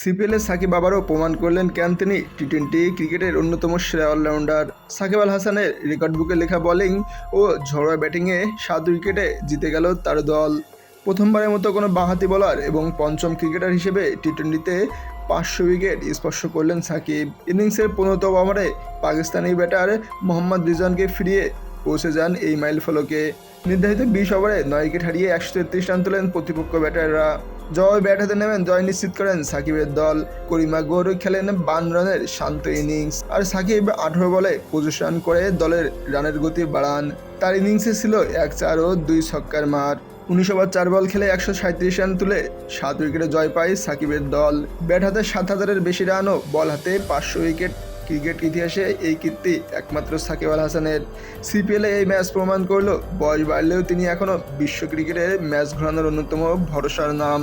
সিপিএলে সাকিব আবারও প্রমাণ করলেন কেন তিনি টি টোয়েন্টি ক্রিকেটের অন্যতম সেরা অলরাউন্ডার। সাকিব আল হাসানের রেকর্ড বুকে লেখা বোলিং ও ঝড়োয়া ব্যাটিংয়ে সাত উইকেটে জিতে গেল তার দল। প্রথমবারের মতো কোনো বাঁহাতি বোলার এবং পঞ্চম ক্রিকেটার হিসেবে টি টোয়েন্টিতে পাঁচশো উইকেট স্পর্শ করলেন সাকিব। ইনিংসের পনেরোতম ওভারে পাকিস্তানি ব্যাটার মোহাম্মদ রিজওয়ানকে ফিরিয়ে পৌঁছে যান এই মাইল ফলকে। নির্ধারিত বিশ ওভারে নয় উইকেট হারিয়ে একশো তেত্রিশ রান তোলেন প্রতিপক্ষ ব্যাটাররা। জয় ব্যাট হাতে নেমেন, জয় নিশ্চিত করেন সাকিবের দল। করিমা গৌরব খেলেন বান রানের শান্ত ইনিংস। আর সাকিব আঠারো বলে পঁচিশ রান করে দলের রানের গতি বাড়ান। তার ইনিংসে ছিল এক চার ও দুই ছক্কার মার। উনিশ ওভার চার বল খেলে একশো সাঁত্রিশ রান তুলে সাত উইকেটে জয় পায় সাকিবের দল। ব্যাট হাতে সাত হাজারের বেশি রান ও বল হাতে পাঁচশো উইকেট ক্রিকেট ইতিহাসে এই কীর্তি একমাত্র সাকিব আল হাসানের সিপিএলে এই ম্যাচ প্রমাণ করল। বয়স বাড়লেও তিনি এখনও বিশ্ব ক্রিকেটে ম্যাচ ঘোরানোর অন্যতম ভরসার নাম।